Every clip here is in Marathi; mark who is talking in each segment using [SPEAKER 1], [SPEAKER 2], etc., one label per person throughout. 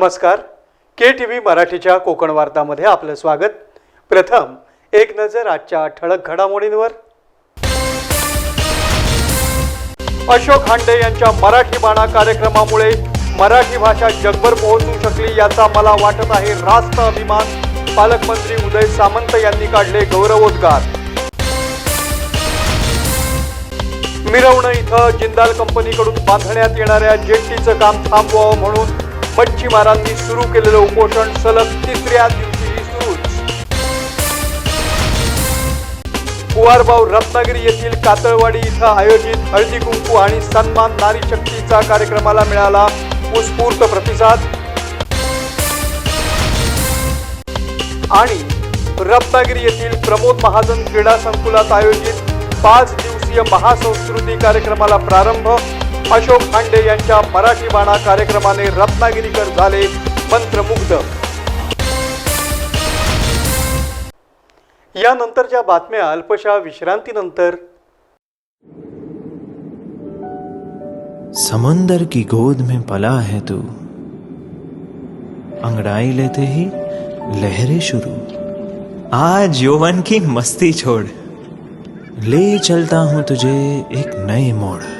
[SPEAKER 1] नमस्कार. के टी व्ही मराठीच्या कोकण वार्तामध्ये आपलं स्वागत. प्रथम एक नजर आजच्या ठळक घडामोडींवर. अशोक हांडे यांच्या मराठी बाणा कार्यक्रमामुळे मराठी भाषा जगभर पोहोचू शकली याचा मला वाटत आहे रास्त अभिमान. पालकमंत्री उदय सामंत यांनी काढले गौरवोद्गार. मिरवणं इथं जिंदाल कंपनीकडून बांधण्यात येणाऱ्या जेट्टीचं काम थांबवावं म्हणून मच्छीमारांनी सुरू केलेलं उपोषण सलग तिसऱ्या दिवशीही सुरूच. कुवारबाव रत्नागिरी येथील कातळवाडी इथं आयोजित हळदी कुंकू आणि सन्मान नारी शक्तीचा कार्यक्रमाला मिळाला उत्स्फूर्त प्रतिसाद. आणि रत्नागिरी येथील प्रमोद महाजन क्रीडा संकुलात आयोजित पाच दिवसीय महासंस्कृती कार्यक्रमाला प्रारंभ अशोक खांडे यांच्या मराठी बाणा कार्यक्रमाने रत्नागिरीकर झाले मंत्रमुग्ध. यानंतरच्या बातम्या अल्पशा विश्रांतीनंतर.
[SPEAKER 2] समंदर की गोद में पला है तू। अंगड़ाई लेते ही लहरें शुरू। आज यौवन की मस्ती छोड़। ले चलता हूं तुझे एक नए मोड़।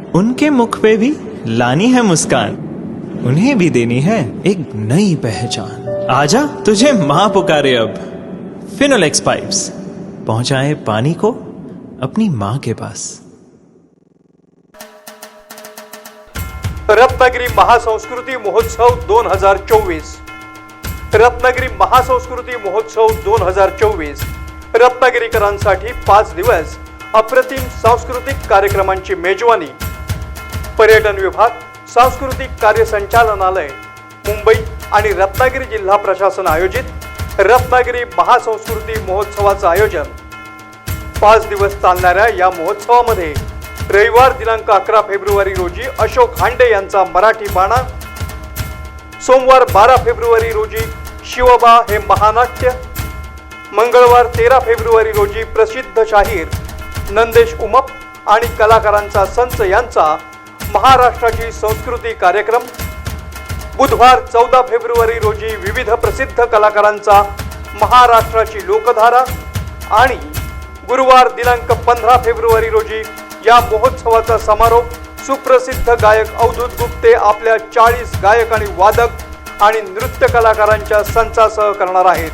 [SPEAKER 2] उनके मुख पे भी लानी है मुस्कान। उन्हें भी देनी है एक नई पहचान। आजा, तुझे माँ पुकारे अब। फिनोलेक्स पाइप्स पहुँचाए पानी को अपनी माँ के पास।
[SPEAKER 1] रत्नागिरी महासंस्कृती महोत्सव दोन हज़ार चोवीस रत्नागिरी महासंस्कृती महोत्सव दोन हज़ार चोवीस रत्नागिरीकरांसाठी पाच दिवस अप्रतिम सांस्कृतिक कार्यक्रमांची मेजवानी। पर्यटन विभाग सांस्कृतिक कार्य संचालनालय मुंबई आणि रत्नागिरी जिल्हा प्रशासन आयोजित रत्नागिरी महासंस्कृती महोत्सवाचं आयोजन. पाच दिवस चालणाऱ्या या महोत्सवामध्ये रविवार दिनांक अकरा फेब्रुवारी रोजी अशोक हांडे यांचा मराठी बाणा सोमवार बारा फेब्रुवारी रोजी शिवबा हे महानाट्य मंगळवार तेरा फेब्रुवारी रोजी प्रसिद्ध शाहीर नंदेश उमप आणि कलाकारांचा संच यांचा महाराष्ट्राची संस्कृती कार्यक्रम. बुधवार चौदा फेब्रुवारी रोजी विविध प्रसिद्ध कलाकारांचा महाराष्ट्राची लोकधारा आणि गुरुवार दिनांक पंधरा फेब्रुवारी रोजी या महोत्सवाचा समारोप सुप्रसिद्ध गायक अवधूत गुप्ते आपल्या चाळीस गायक आणि वादक आणि नृत्य कलाकारांच्या संचासह करणार आहेत.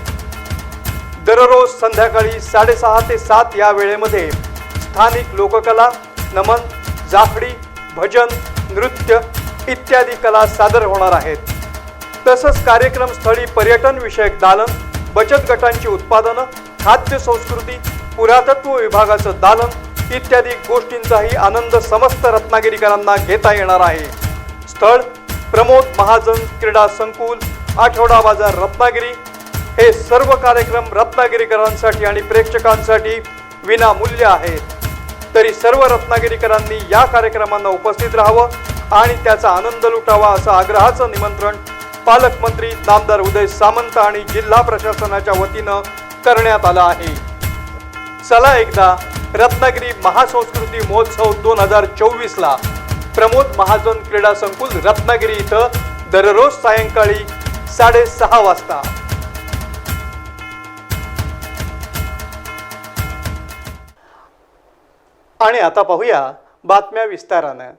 [SPEAKER 1] दररोज संध्याकाळी साडेसहा ते सात या वेळेमध्ये स्थानिक लोककला नमन जाफडी भजन नृत्य इत्यादी कला सादर होणार आहेत. तसंच कार्यक्रमस्थळी पर्यटन विषयक दालन बचत गटांची उत्पादनं खाद्य संस्कृती पुरातत्व विभागाचं दालन इत्यादी गोष्टींचाही आनंद समस्त रत्नागिरीकरांना घेता येणार आहे. स्थळ प्रमोद महाजन क्रीडा संकुल आठवडा बाजार रत्नागिरी हे सर्व कार्यक्रम रत्नागिरीकरांसाठी आणि प्रेक्षकांसाठी विनामूल्य आहेत. तरी सर्व रत्नागिरीकरांनी या कार्यक्रमांना उपस्थित राहावं आणि त्याचा आनंद लुटावा असं आग्रहाचं निमंत्रण पालकमंत्री नामदार उदय सामंत आणि जिल्हा प्रशासनाच्या वतीनं करण्यात आलं आहे. चला एकदा रत्नागिरी महासंस्कृती महोत्सव दोन हजार चोवीसला प्रमोद महाजन क्रीडा संकुल रत्नागिरी इथं दररोज सायंकाळी साडेसहा वाजता. आणि आता पाहूया बातम्या विस्तारानं.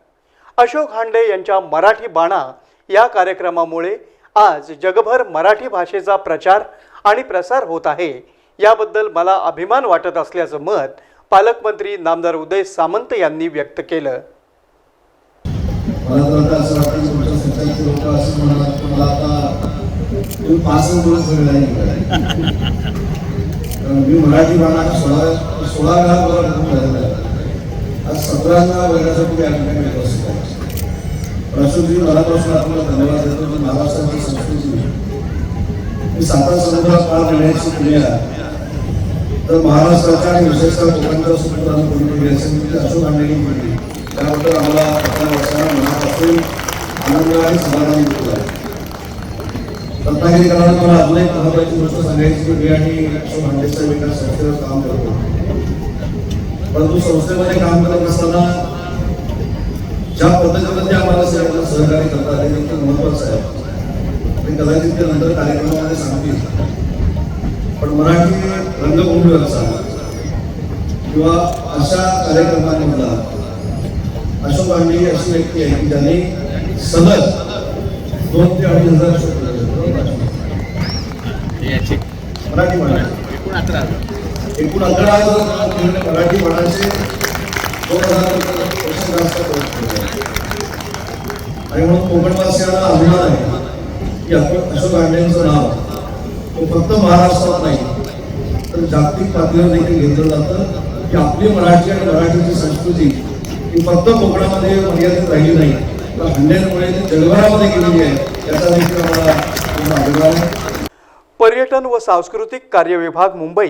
[SPEAKER 1] अशोक हांडे यांच्या मराठी बाणा या कार्यक्रमामुळे आज जगभर मराठी भाषेचा प्रचार आणि प्रसार होत आहे. याबद्दल मला अभिमान वाटत असल्याचं मत पालकमंत्री नामदार उदय सामंत यांनी व्यक्त केलं.
[SPEAKER 3] मराठी आज सगळ्यांना वर्गासाठी या ठिकाणी येत असतो प्रसूती मनापासून आपल्याला धन्यवाद देतो की महाराष्ट्राची संस्कृती. की सातारा समुद्रात पार करण्याची क्रिया तर महाराष्ट्राच्या आणि विशेषतः कोकणच्या समुद्राला कोणी केली असेल म्हणजे अशोक आंबेनी केली त्याबद्दल आम्हाला आपल्या वर्षांना मनापासून आनंद आणि समाधान मिळतो आहे रत्नागिरीकरांना मला अजून एक महत्वाची गोष्ट सांगायची की मी आणि अशोक हांडेचा विकास संस्थेवर काम करतो. परंतु संस्थेमध्ये काम करत असताना ज्या पद्धतीने ते आम्हाला सगळ्यांना सहकार्य करतात हे देखील महत्वाचं आहे. ते कदाचित ते नंतर कार्यक्रमामध्ये सांगतील. पण मराठी रंगभूमीवरचा किंवा अशा कार्यक्रमांमधला अशोक ही अशी व्यक्ती आहे की ज्यांनी सलग दोन ते अडीच हजार शोध मराठी मराठी एकूण अकरा मराठी मनाचे दोन हजार जास्त आणि म्हणून कोकणवासियांना अभिमान आहे की आपण अशोक आंबेंचं नाव हे फक्त महाराष्ट्रात नाही तर जागतिक पातळीवर देखील घेतलं जातं की आपली मराठी आणि मराठीची संस्कृती ही फक्त कोकणामध्ये मर्यादित राहिली नाही तर हंड्यांमुळे ती जगभरामध्ये गेलेली आहे याचा देखील आम्हाला अभिमान आहे.
[SPEAKER 1] पर्यटन व सांस्कृतिक कार्य विभाग मुंबई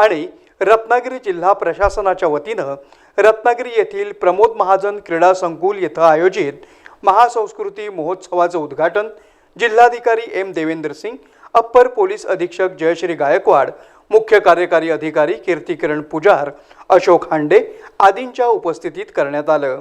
[SPEAKER 1] आणि रत्नागिरी जिल्हा प्रशासनाच्या वतीनं रत्नागिरी येथील प्रमोद महाजन क्रीडा संकुल येथे आयोजित महासंस्कृती महोत्सवाचं उद्घाटन जिल्हाधिकारी M Devendra Singh upper police अधीक्षक जयश्री गायकवाड मुख्य कार्यकारी अधिकारी कीर्तिकिरण पुजार अशोक हांडे आदींच्या उपस्थितीत करण्यात आलं.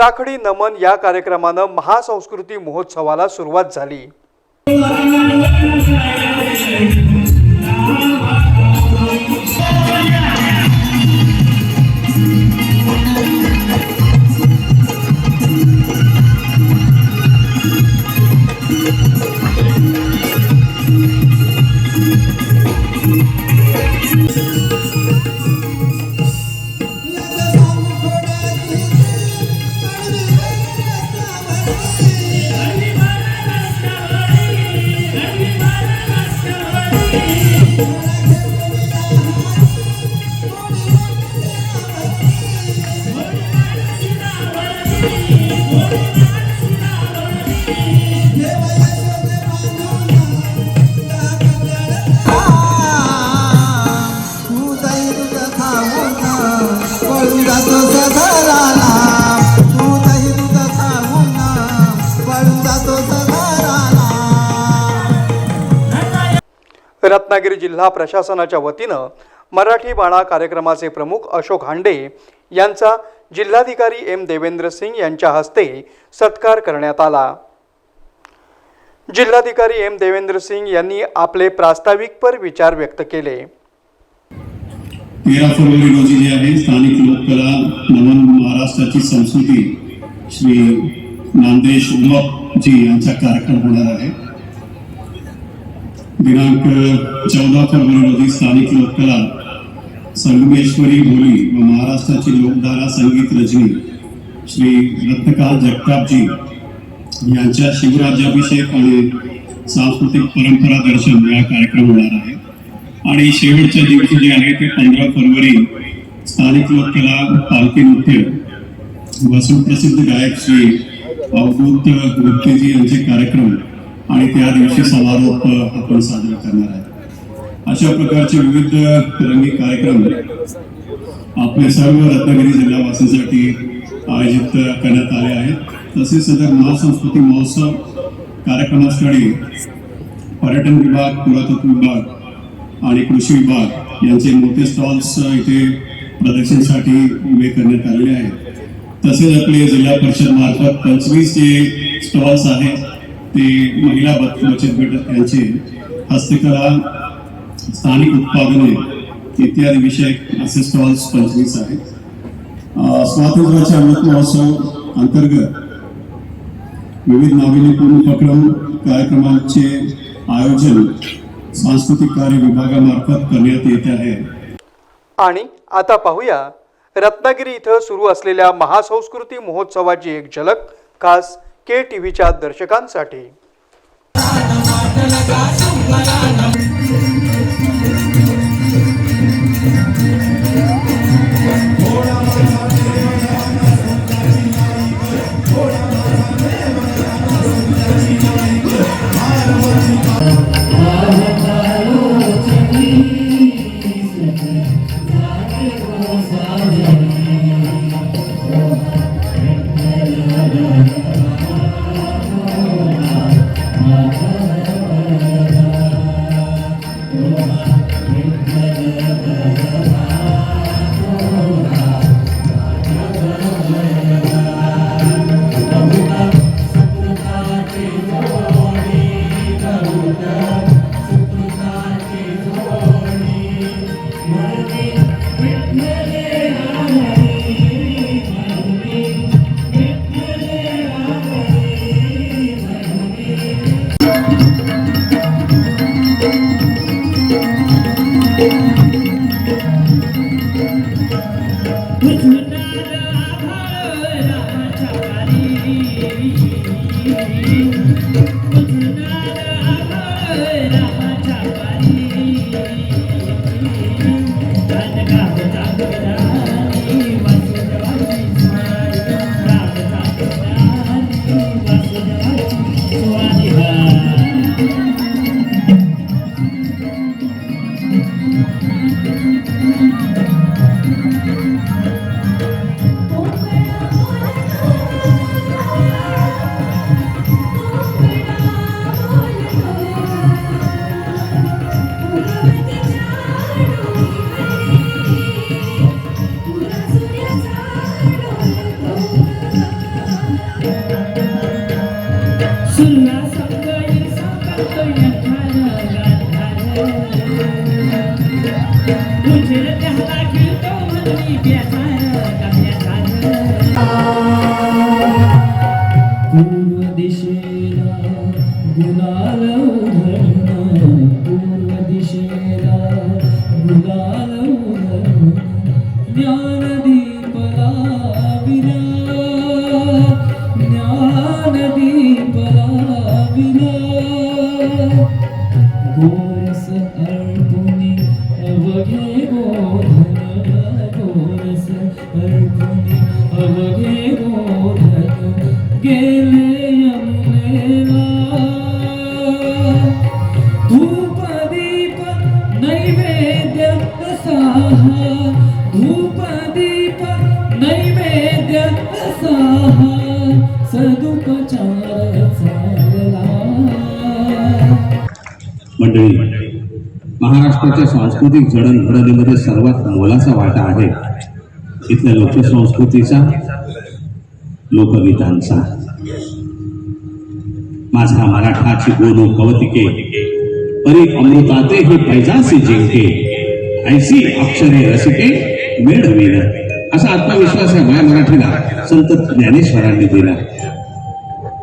[SPEAKER 1] जाखडी नमन या कार्यक्रमानं महासंस्कृती महोत्सवाला सुरुवात झाली. रत्नागिरी जिल्हा प्रशासनाच्या वतीनं मराठी बाणा कार्यक्रमाचे प्रमुख अशोक हांडे यांचा जिल्हाधिकारी एम देवेंद्र सिंग यांच्या हस्ते सत्कार करण्यात आला. जिल्हाधिकारी एम देवेंद्र सिंग यांनी आपले प्रास्ताविकपर विचार व्यक्त केले.
[SPEAKER 4] तेरा फरवरी रोजी जे आहे स्थानिक लोककला नमन महाराष्ट्राची संस्कृती श्री नामदेश जी यांचा कार्यक्रम होणार आहे. दिनांक चौदा फरवरी रोजी स्थानिक लोककला संगमेश्वरी बोली व महाराष्ट्राची लोकधारा संगीत रजनी श्री रत्नकाल जगतापजी यांच्या शिवराज्याभिषेक आणि सांस्कृतिक परंपरा दर्शन या कार्यक्रम होणार आहे. आणि शेवटच्या दिवशी जे आहे ते पंधरा फरवरी स्थानिक लोककला पालखी नृत्य व सुप्रसिद्ध गायक श्री अवधूत गुप्तेजी यांचे कार्यक्रम आणि त्या दिवशी समारोप आपण साजरा करणार आहे. अशा प्रकारचे विविध रंगी कार्यक्रम आपले सर्व रत्नागिरी जिल्हावासींसाठी आयोजित करण्यात आले आहेत. तसेच सदर महासंस्कृती महोत्सव कार्यक्रमास्थळी पर्यटन विभाग पुरातत्व विभाग आणि कृषी विभाग यांचे मोठे स्टॉल्स इथे प्रदर्शनसाठी उभे करण्यात आलेले आहेत. तसेच आपले जिल्हा परिषद मार्फत पंचवीस जे स्टॉल्स आहेत ते महिला बचत गट यांचे हस्तकला स्थानिक उत्पादने इत्यादी विषयक असे स्टॉल्स पंचवीस आहेत. स्वातंत्र्याच्या अमृत महोत्सव अंतर्गत विविध नाविन्यपूर्ण उपक्रम कार्यक्रमांचे आयोजन सांस्कृतिक कार्य विभागामार्फत करण्यात येत आहे.
[SPEAKER 5] आणि आता पाहूया रत्नागिरी इथं सुरू असलेल्या महासंस्कृती महोत्सवाची एक झलक खास के टी व्हीच्या दर्शकांसाठी.
[SPEAKER 6] 五
[SPEAKER 7] 四二。सांस्कृतिक जडणघडणीमध्ये सर्वात मोलाचा वाटा आहे. इथल्या लोकसंस्कृतीचा लोकगीतांचा. माझा मराठाची गोलो कवतिके परी अमृताते हे पैजासी जिंके. ऐसी अक्षरे रसिके मेळवीन असा आत्मविश्वास या माया मराठीला संत ज्ञानेश्वरांनी दिला.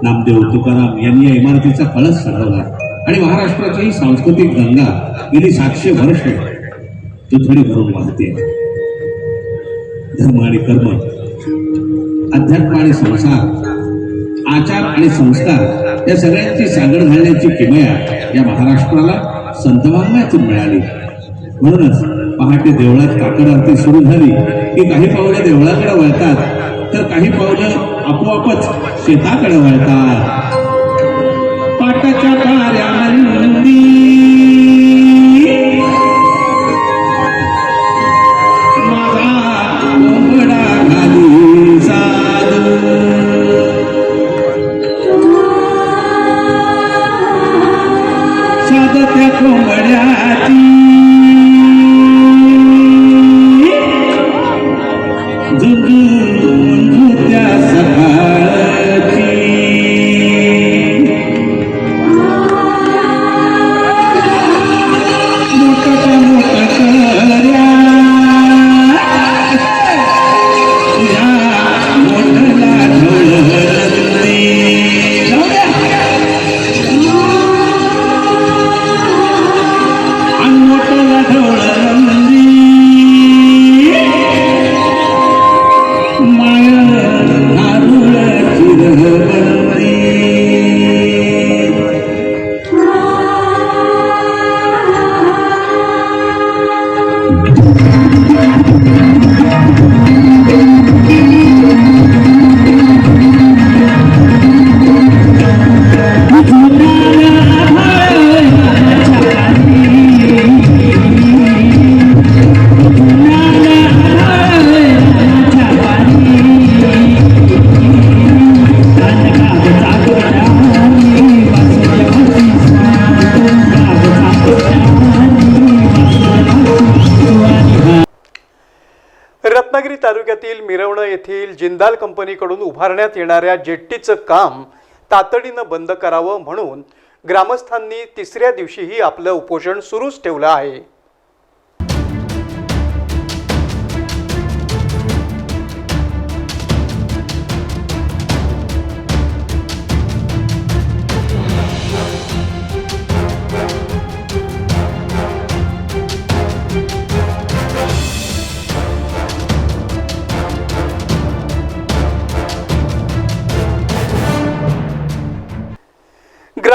[SPEAKER 7] नामदेव तुकाराम यांनी या इमारतीचा कळस चढवला आणि महाराष्ट्राची सांस्कृतिक गंगा गेली सातशे वर्ष तुथडी भरून वाहते धर्म आणि कर्म अध्यात्म आणि संसार आचार आणि संस्कार या सगळ्यांची सांगड घालण्याची किमया या महाराष्ट्राला संतवांगातून मिळाली. म्हणूनच पहाटे देवळात काकड आरती सुरू झाली की काही पावलं देवळाकडे वळतात तर काही पावलं आपोआपच शेताकडे वळतात. 妈呀！
[SPEAKER 1] तालुक्यातील मिरवणं येथील जिंदाल कंपनीकडून उभारण्यात येणाऱ्या जेट्टीचं काम तातडीनं बंद करावं म्हणून ग्रामस्थांनी तिसऱ्या दिवशीही आपलं उपोषण सुरूच ठेवलं आहे.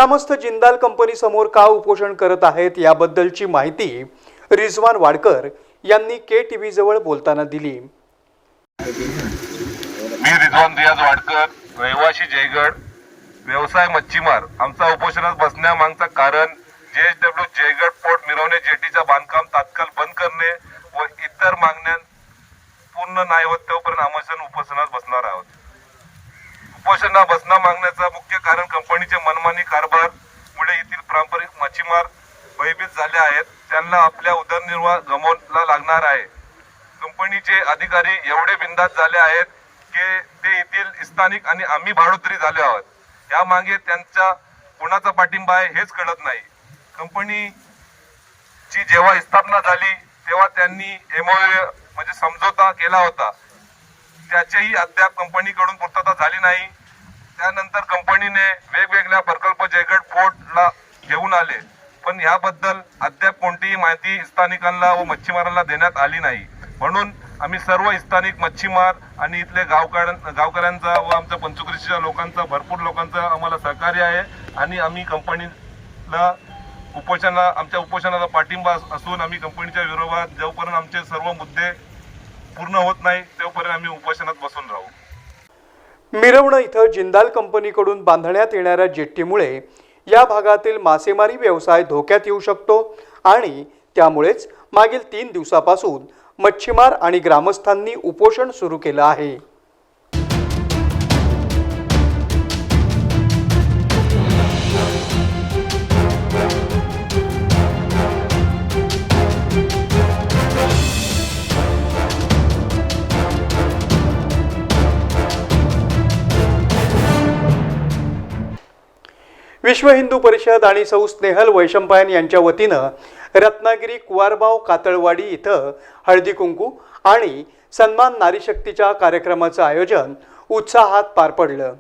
[SPEAKER 1] ग्रामस्थ जिंदाल कंपनी समोर का उपोषण करत आहेत याबद्दलची माहिती रिझवान वाडकर यांनी के टीव्ही जवळ बोलताना दिली.
[SPEAKER 8] मी रिझवान रियाज वाडकर रहिवाशी जयगड. व्यवसाय मच्छीमार. आमचा उपोषणात बसण्यामागचा कारण जेएसडब्ल्यू जयगड पोर्ट मिरवणे जेटीचा बांधकाम तात्काळ बंद करणे व इतर मागण्या पूर्ण नाही होत तोपर्यंत आम्ही उपोषणात बसणार आहोत. उपोषणा बसना मागण्याचा मुख्य कारण कंपनीचे मनमानी कारभार मुळे येथील पारंपरिक मच्छीमार भयभीत झाले आहेत. त्यांना आपल्या उदरनिर्वाह गमवायला लागणार आहे. कंपनीचे अधिकारी एवढे बिंदात झाले आहेत की ते येथील स्थानिक आणि आम्ही भाडोत्री झाले आहोत. या मागे त्यांचा कुणाचा पाठिंबा आहे हेच कळत नाही. कंपनीची जेव्हा स्थापना झाली तेव्हा त्यांनी एमओ म्हणजे समझोता केला होता. त्याचीही अद्याप कंपनीकडून पूर्तता झाली नाही त्यानंतर कंपनीने वेगवेगळ्या प्रकल्प जयगड फोर्टला घेऊन आले. पण याबद्दल अद्याप कोणतीही माहिती स्थानिकांना व मच्छीमारांना देण्यात आली नाही. म्हणून आम्ही सर्व स्थानिक मच्छीमार आणि इथले गावकऱ्यां गावकऱ्यांचा व आमच्या पंचकृषीच्या लोकांचा भरपूर लोकांचा आम्हाला सहकार्य आहे आणि आम्ही कंपनीला उपोषणा आमच्या उपोषणाला पाठिंबा असून आम्ही कंपनीच्या विरोधात जोपर्यंत आमचे सर्व मुद्दे पूर्ण होत नाही तेव्हापर्यंत आम्ही उपोषणात बसून राहू.
[SPEAKER 1] मिरवणं इथं जिंदाल कंपनीकडून बांधण्यात येणाऱ्या जेट्टीमुळे या भागातील मासेमारी व्यवसाय धोक्यात येऊ शकतो आणि त्यामुळेच मागील तीन दिवसापासून मच्छीमार आणि ग्रामस्थांनी उपोषण सुरू केलं आहे. विश्व हिंदू परिषद आणि सौ स्नेहल वैशंपायन यांच्या वतीनं रत्नागिरी कुवारबाव कातळवाडी इथं हळदी कुंकू आणि सन्मान नारी शक्तीच्या कार्यक्रमाचं आयोजन उत्साहात पार पडलं.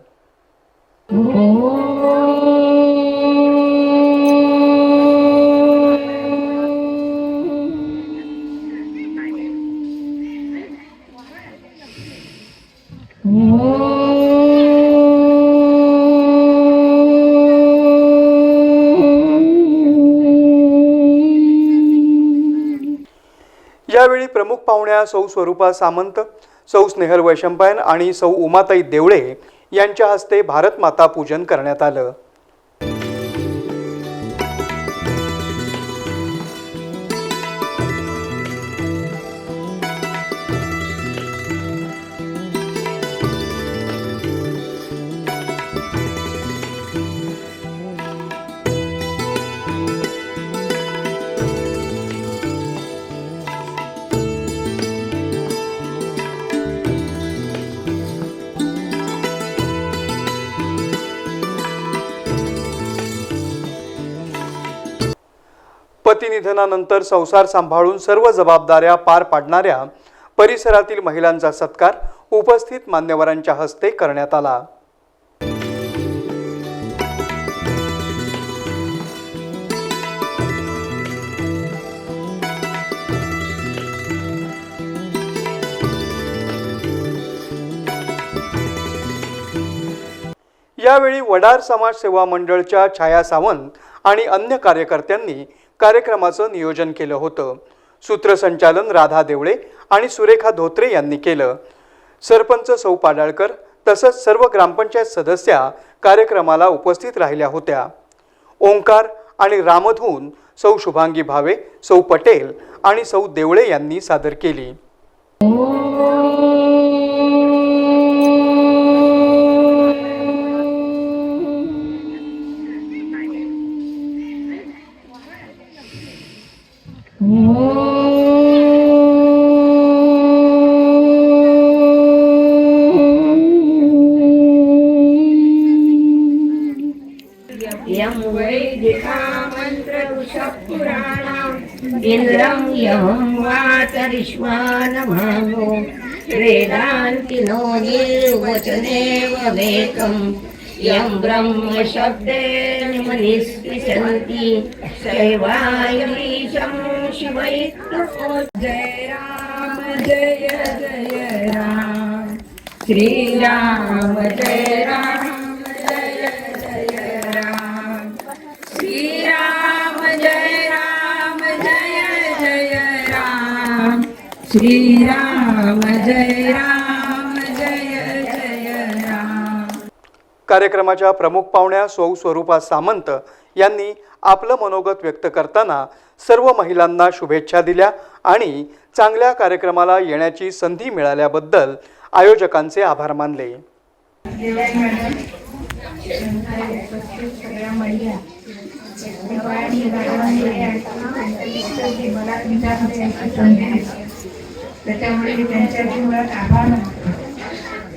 [SPEAKER 1] यावेळी प्रमुख पाहुण्या सौ स्वरूपा सामंत सौ स्नेहल वैशंपायन आणि सौ उमाताई देवळे यांच्या हस्ते भारत माता पूजन करण्यात आलं. पतिनिधनानंतर संसार सांभाळून सर्व जबाबदाऱ्या पार पाडणाऱ्या परिसरातील महिलांचा सत्कार उपस्थित मान्यवरांच्या हस्ते करण्यात आला. यावेळी वडार समाज सेवा मंडळच्या छाया सावंत आणि अन्य कार्यकर्त्यांनी कार्यक्रमाचं नियोजन केलं होतं. सूत्रसंचालन राधा देवळे आणि सुरेखा धोत्रे यांनी केलं. सरपंच सौ पाडाळकर तसंच सर्व ग्रामपंचायत सदस्या कार्यक्रमाला उपस्थित राहिल्या होत्या. ओंकार आणि रामधून सौ शुभांगी भावे सौ पटेल आणि सौ देवळे यांनी सादर केली.
[SPEAKER 9] वेकम् यं ब्रह्मशब्देन मनिस्पृशन्ति शैवायमीशं शिवैत्युपो जय राम जय जय राम। श्रीराम जय राम जय जय राम। श्रीराम जय राम जय जय राम। श्रीराम जय राम।
[SPEAKER 1] कार्यक्रमाच्या प्रमुख पाहुण्या सौ स्वरूपा सामंत यांनी आपलं मनोगत व्यक्त करताना सर्व महिलांना शुभेच्छा दिल्या आणि चांगल्या कार्यक्रमाला येण्याची संधी मिळाल्याबद्दल आयोजकांचे आभार मानले.
[SPEAKER 9] त्याच्यामुळे त्यांच्या जीवनात आभार मानतो.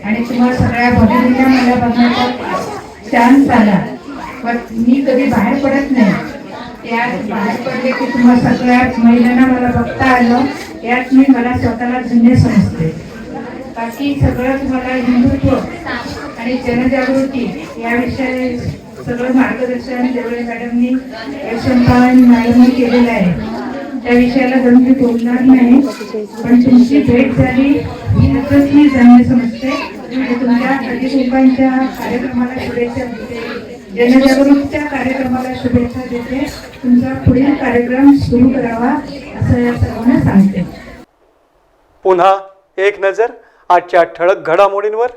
[SPEAKER 9] आणि तुम्हाला सगळ्या भगिनींना मला बघण्याचा चान्स आला. पण मी कधी बाहेर पडत नाही. यात बाहेर पडले की तुम्हा सगळ्या महिलांना मला बघता आलं. यात मी मला स्वतःला धन्य समजते. बाकी सगळं तुम्हाला हिंदुत्व आणि जनजागृती या विषयी सगळं मार्गदर्शन देवळे मॅडमनी यशवंत मॅडमनी केलेलं आहे. त्या विषयाला जर मी बोलणार नाही. पण तुमची भेट झाली. यातच मी धन्य समजते. म्हणजे तुमच्या प्रतिकुंभांच्या कार्यक्रमाला शुभेच्छा देते. जनजागृतीच्या कार्यक्रमाला शुभेच्छा देते. तुमचा पुढील कार्यक्रम सुरू करावा असं या सर्वांना सांगते.
[SPEAKER 1] पुन्हा एक नजर आजच्या ठळक घडामोडींवर.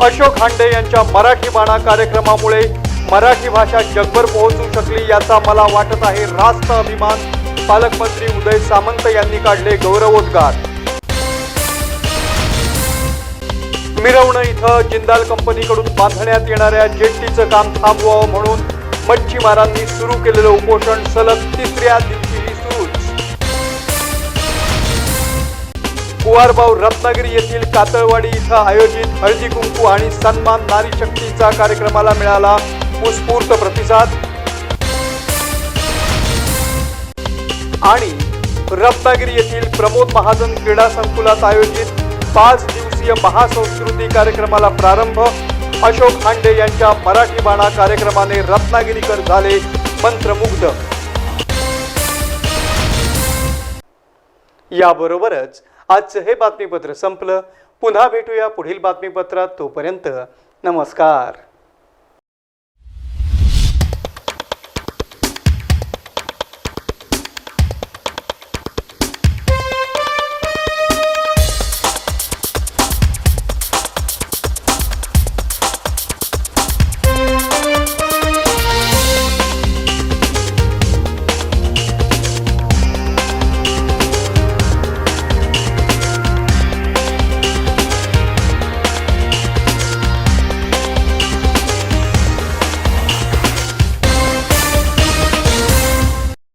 [SPEAKER 1] अशोक हांडे यांच्या मराठी बाणा कार्यक्रमामुळे मराठी भाषा जगभर पोहोचू शकली याचा मला वाटत आहे रास्त अभिमान. पालकमंत्री उदय सामंत यांनी काढले गौरवोद्गार. मिरवणं इथं जिंदाल कंपनीकडून बांधण्यात येणाऱ्या जेट्टीचं काम थांबवावं म्हणून मच्छीमारांनी सुरू केलेलं उपोषण सलग तिसऱ्या दिवशीही सुरूच. कुवारबाव रत्नागिरी येथील कातळवाडी इथं आयोजित हळदी कुंकू आणि सन्मान नारी शक्तीचा कार्यक्रमाला मिळाला उत्स्फूर्त प्रतिसाद. आणि रत्नागिरी येथील प्रमोद महाजन क्रीडा संकुलात आयोजित पाच दिवसीय महासंस्कृती कार्यक्रमाला प्रारंभ. अशोक हांडे यांच्या मराठी बाणा कार्यक्रमाने रत्नागिरीकर झाले मंत्रमुग्ध. याबरोबरच आजचं हे बातमीपत्र संपलं. पुन्हा भेटूया पुढील बातमीपत्रात. तोपर्यंत नमस्कार.